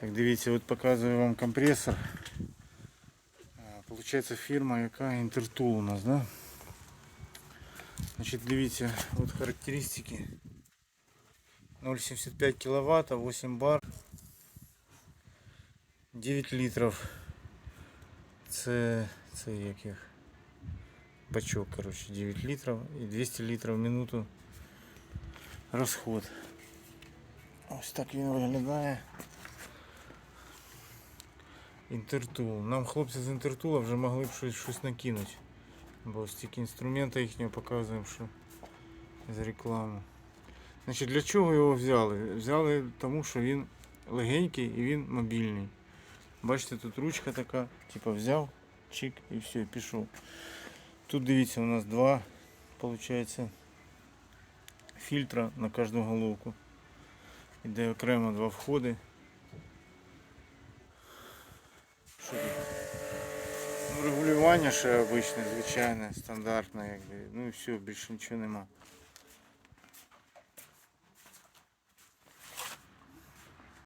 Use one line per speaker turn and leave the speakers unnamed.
Так, дивіться, от показую вам компресор. А, Получається фірма, яка Інтертул у нас, да? Значить, дивіться, от характеристики. 0,75 кВт, 8 бар. 9 літрів. Це, це як їх? Бачок, короче, 9 літрів і 200 літрів в минуту розход. Ось так він виглядає. Інтертул. Нам хлопці з Інтертула вже могли б щось, щось накинути. Бо стільки інструмента їхнього показуємо, що з реклами. Значить, для чого його взяли? Взяли тому, що він легенький і він мобільний. Бачите, тут ручка така, типу взяв, чик і все, пішов. Тут дивіться, у нас два, виходить, фільтра на кожну головку. Іде окремо два входи. регулювання ще обичне, звичайне, стандартне, якби. Ну і все, більше нічого нема.